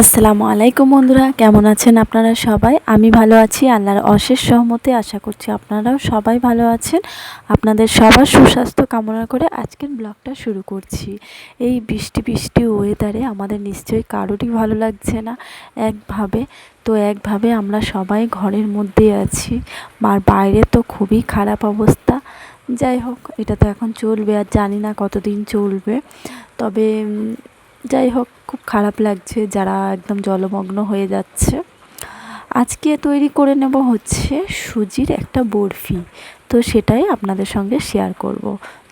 আসসালামু আলাইকুম বন্ধুরা, কেমন আছেন আপনারা সবাই? আমি ভালো আছি, আল্লাহর অশেষ সহমতে আশা করছি আপনারাও সবাই ভালো আছেন। আপনাদের সবার সুস্বাস্থ্য কামনা করে আজকের ব্লগটা শুরু করছি। এই বৃষ্টি বৃষ্টি ওয়েদারে আমাদের নিশ্চয়ই কারোরই ভালো লাগছে না, একভাবে। তো একভাবে আমরা সবাই ঘরের মধ্যে আছি, আর বাইরে তো খুবই খারাপ অবস্থা। যাই হোক, এটা তো এখন চলবে, আর জানি না কতদিন চলবে। তবে যাই হোক, খুব খারাপ লাগছে যারা একদম জলমগ্ন হয়ে যাচ্ছে। আজকে তৈরি করে নেব হচ্ছে সুজির একটা বরফি। তো সেটাই আপনাদের সঙ্গে শেয়ার করব।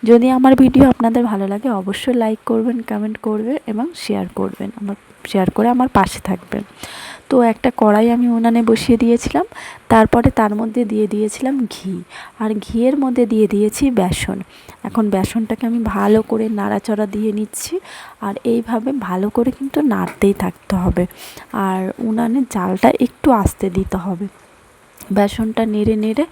যদি আমার ভিডিও আপনাদের ভালো লাগে, অবশ্যই লাইক করবেন কমেন্ট করবেন এবং শেয়ার করবেন, আমার শেয়ার করে আমার পাশে থাকবেন। তো একটা কড়াই আমি উনানে বসিয়ে দিয়েছিলাম, তারপরে তার মধ্যে দিয়ে দিয়েছিলাম ঘি। আর ঘিয়ের মধ্যে দিয়ে দিয়েছি বেসন। এখন বেসনটাকে আমি ভালো করে নাড়াচড়া দিয়ে নিচ্ছি, আর এইভাবে ভালো করে কিন্তু নাড়তেই থাকতে হবে। আর উনানে জালটা একটু আস্তে দিতে হবে। বেসনটা নেড়ে নেড়ে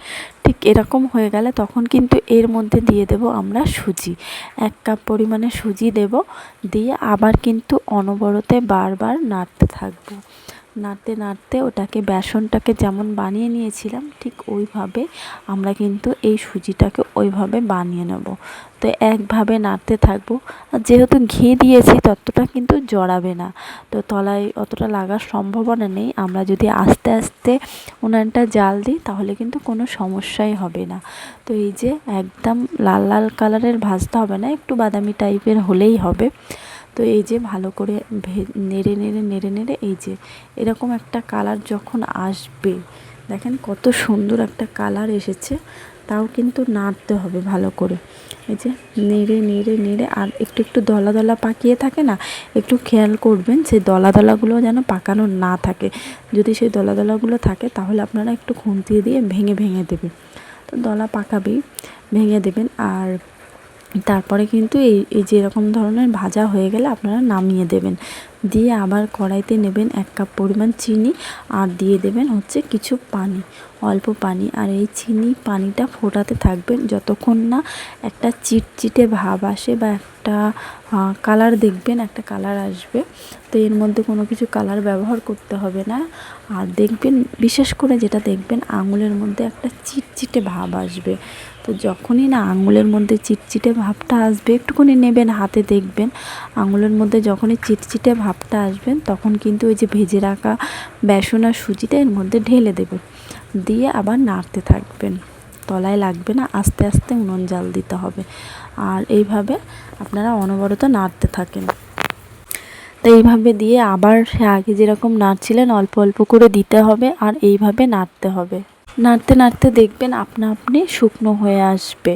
এরকম হয়ে গেলে তখন কিন্তু এর মধ্যে দিয়ে দেব আমরা সুজি। এক কাপ পরিমাণে সুজি দেব, দিয়ে আবার কিন্তু অনবরতে বারবার নাড়তে থাকব। নাড়তে নাড়তে ওটাকে বেসনটাকে যেমন বানিয়ে নিয়েছিলাম, ঠিক ওইভাবে আমরা কিন্তু এই সুজিটাকে ওইভাবে বানিয়ে নেব। তো একভাবে নাড়তে থাকব। আর যেহেতু ঘি দিয়েছি, ততটা কিন্তু জড়াবে না। তো তলায় অতটা লাগার সম্ভাবনা নেই। আমরা যদি আস্তে আস্তে উনানটা জাল দিই, তাহলে কিন্তু কোনো সমস্যাই হবে না। তো এই যে একদম লাল লাল কালারের ভাজতে হবে না, একটু বাদামি টাইপের হলেই হবে। তো এই যে ভালো করে নেড়ে নেড়ে নেড়ে নেড়ে এই যে এরকম একটা কালার যখন আসবে, দেখেন কত সুন্দর একটা কালার এসেছে, তাও কিন্তু নাড়তে হবে ভালো করে। এই যে নেড়ে নেড়ে নেড়ে আর একটু একটু দলা দলা পাকিয়ে থাকে না, একটু খেয়াল করবেন সেই দলা, দলাগুলো যেন পাকানো না থাকে। যদি সেই দলা, দলাগুলো থাকে তাহলে আপনারা একটু খুন্তি দিয়ে ভেঙে ভেঙে দেবেন। তো দলা পাকাবেই, ভেঙে দেবেন আর তারপরে কিন্তু এই এই যেরকম ধরনের ভাজা হয়ে গেলে আপনারা নামিয়ে দেবেন। দিয়ে আবার কড়াইতে নেবেন এক কাপ পরিমাণ চিনি আর দিয়ে দেবেন হচ্ছে কিছু পানি, অল্প পানি। আর এই চিনি পানিটা ফোটাতে থাকবেন যতক্ষণ না একটা চিটচিটে ভাব আসে বা একটা কালার দেখবেন, একটা কালার আসবে। তো এর মধ্যে কোনো কিছু কালার ব্যবহার করতে হবে না। আর দেখবেন, বিশেষ করে যেটা দেখবেন, আঙুলের মধ্যে একটা চিটচিটে ভাব আসবে। তো যখনই না আঙুলের মধ্যে চিটচিটে ভাবটা আসবে, একটুখানি নেবেন, হাতে দেখবেন। আঙুলের মধ্যে যখনই চিটচিটে ভাবটা আসবেন, তখন কিন্তু ওই যে ভেজে রাখা বেসন আর সুজিটা এর মধ্যে ঢেলে দেবেন দিয়ে আবার নাড়তে থাকবেন। তলায় লাগবে না, আস্তে আস্তে উনুন জাল দিতে হবে। আর এইভাবে আপনারা অনবরত নাড়তে থাকেন। তো এইভাবে দিয়ে আবার সে আগে যেরকম নাড়ছিলেন, অল্প অল্প করে দিতে হবে আর এইভাবে নাড়তে হবে। নাড়তে নাড়তে দেখবেন আপনা আপনি শুকনো হয়ে আসবে।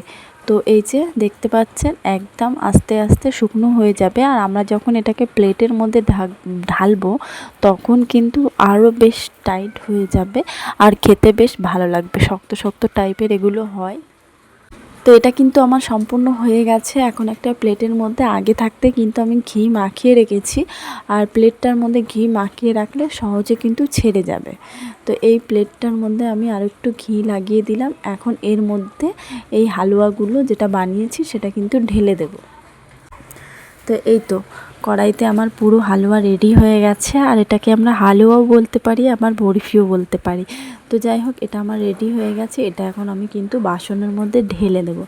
তো এই যে দেখতে পাচ্ছেন, একদম আস্তে আস্তে শুকনো হয়ে যাবে। আর আমরা যখন এটাকে প্লেটের মধ্যে ঢাক, ঢালবো, তখন কিন্তু আরও বেশ টাইট হয়ে যাবে। আর খেতে বেশ ভালো লাগবে। শক্ত শক্ত টাইপের এগুলো হয়। তো এটা কিন্তু আমার সম্পূর্ণ হয়ে গেছে। এখন একটা প্লেটের মধ্যে আগে থাকতে কিন্তু আমি ঘি মাখিয়ে রেখেছি। আর প্লেটটার মধ্যে ঘি মাখিয়ে রাখলে সহজে কিন্তু ছেড়ে যাবে। তো এই প্লেটটার মধ্যে আমি আর একটু ঘি লাগিয়ে দিলাম। এখন এর মধ্যে এই হালুয়াগুলো যেটা বানিয়েছি সেটা কিন্তু ঢেলে দেব। তো এই তো, কড়াইতে আমার পুরো হালুয়া রেডি হয়ে গেছে, আর এটাকে আমরা হালুয়াও বলতে পারি, আবার বরফিও বলতে পারি। তো যাই হোক, এটা আমার রেডি হয়ে গেছে, এটা এখন আমি কিন্তু বাসনের মধ্যে ঢেলে দেবো।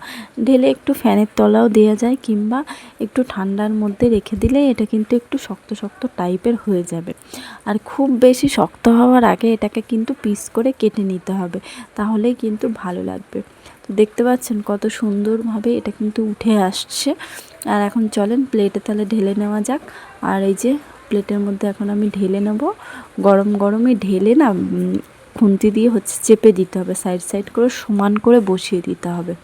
ঢেলে একটু ফ্যানের তলাও দেওয়া যায়, কিংবা একটু ঠান্ডার মধ্যে রেখে দিলে এটা কিন্তু একটু শক্ত শক্ত টাইপের হয়ে যাবে। আর খুব বেশি শক্ত হওয়ার আগে এটাকে কিন্তু পিস করে কেটে নিতে হবে, তাহলেই কিন্তু ভালো লাগবে। তো দেখতে পাচ্ছেন কত সুন্দরভাবে এটা কিন্তু উঠে আসছে। আর এখন চলেন প্লেটে তাহলে ঢেলে নেওয়া যাক। আর এই যে প্লেটের মধ্যে এখন আমি ঢেলে নেব। গরম গরমে ঢেলে না খুন্তি দিয়ে হচ্ছে চেপে দিতে হবে। সাইড সাইড করে সমান করে বসিয়ে দিতে হবে।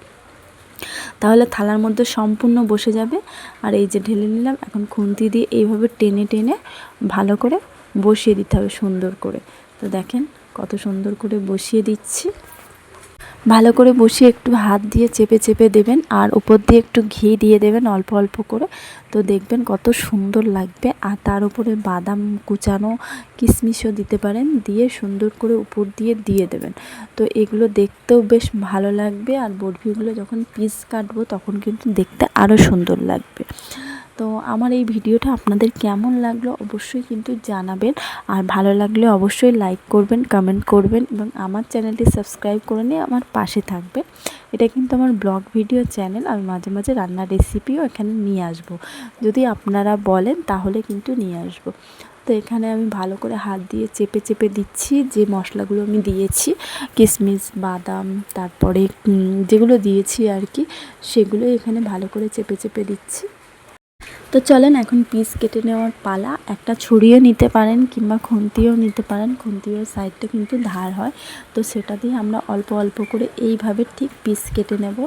তাহলে থালার মধ্যে সম্পূর্ণ বসে যাবে। আর এই যে ঢেলে নিলাম, এখন খুন্তি দিয়ে এইভাবে টেনে টেনে ভালো করে বসিয়ে দিতে হবে সুন্দর করে। তো দেখেন কত সুন্দর করে বসিয়ে দিচ্ছি। ভালো করে বসিয়ে একটু হাত দিয়ে চেপে চেপে দেবেন আর উপর দিয়ে একটু ঘি দিয়ে দেবেন অল্প অল্প করে। তো দেখবেন কত সুন্দর লাগবে। আর তার উপরে বাদাম কুচানো কিশমিশও দিতে পারেন, দিয়ে সুন্দর করে উপর দিয়ে দিয়ে দেবেন। তো এগুলো দেখতেও বেশ ভালো লাগবে। আর বরফিগুলো যখন পিস কাটবো তখন কিন্তু দেখতে আরও সুন্দর লাগবে। তো আমার এই ভিডিওটা আপনাদের কেমন লাগল অবশ্যই কিন্তু জানাবেন। আর ভালো লাগলে অবশ্যই লাইক করবেন কমেন্ট করবেন এবং আমার চ্যানেলটি সাবস্ক্রাইব করে নিয়ে আমার পাশে থাকবে এটা কিন্তু আমার ব্লগ ভিডিও চ্যানেল আমি মাঝে মাঝে রান্নার রেসিপিও এখানে নিয়ে আসব। যদি আপনারা বলেন তাহলে কিন্তু নিয়ে আসব। তো এখানে আমি ভালো করে হাত দিয়ে চেপে চেপে দিচ্ছি যে মশলাগুলো আমি দিয়েছি কিশমিশ বাদাম, তারপরে যেগুলো দিয়েছি আর কি সেগুলো এখানে ভালো করে চেপে চেপে দিচ্ছি। তো চলেন এখন পিস কেটে নেওয়ার পালা। একটা ছড়িয়ে নিতে পারেন কিংবা খুন্তিও নিতে পারেন। খুন্তিও সাইডটা কিন্তু ধার হয়। তো সেটা দিয়ে আমরা অল্প অল্প করে এইভাবে ঠিক পিস কেটে নেব।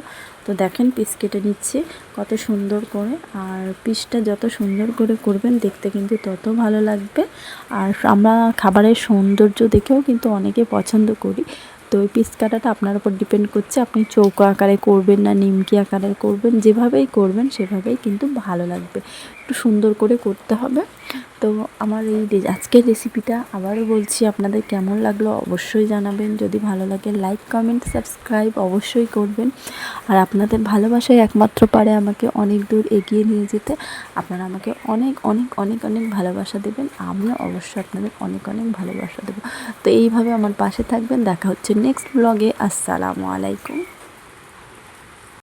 তো দেখেন পিস কেটে নিচ্ছে কত সুন্দর করে। আর পিসটা যত সুন্দর করে করবেন দেখতে কিন্তু তত ভালো লাগবে। আর আমরা খাবারের সৌন্দর্য দেখেও কিন্তু অনেকে পছন্দ করি। তো ওই পিস কাটাটা আপনার উপর ডিপেন্ড করছে, আপনি চৌকো আকারে করবেন না, নিমকি আকারে করবেন, যেভাবেই করবেন সেভাবেই কিন্তু ভালো লাগবে। একটু সুন্দর করে করতে হবে। তো আমার এই আজকের রেসিপিটা আবারও বলছি, আপনাদের কেমন লাগল অবশ্যই জানাবেন। যদি ভালো লাগে লাইক কমেন্ট সাবস্ক্রাইব অবশ্যই করবেন। আর আপনাদের ভালোবাসাই একমাত্র পারে আমাকে অনেক দূর এগিয়ে নিয়ে যেতে। আপনারা আমাকে অনেক অনেক অনেক অনেক ভালোবাসা দেবেন। আমিও অবশ্যই আপনাদের অনেক অনেক ভালোবাসা দেবো। তো এইভাবে আমার পাশে থাকবেন। দেখা হচ্ছে নেক্সট ব্লগে আসসালামু আলাইকুম।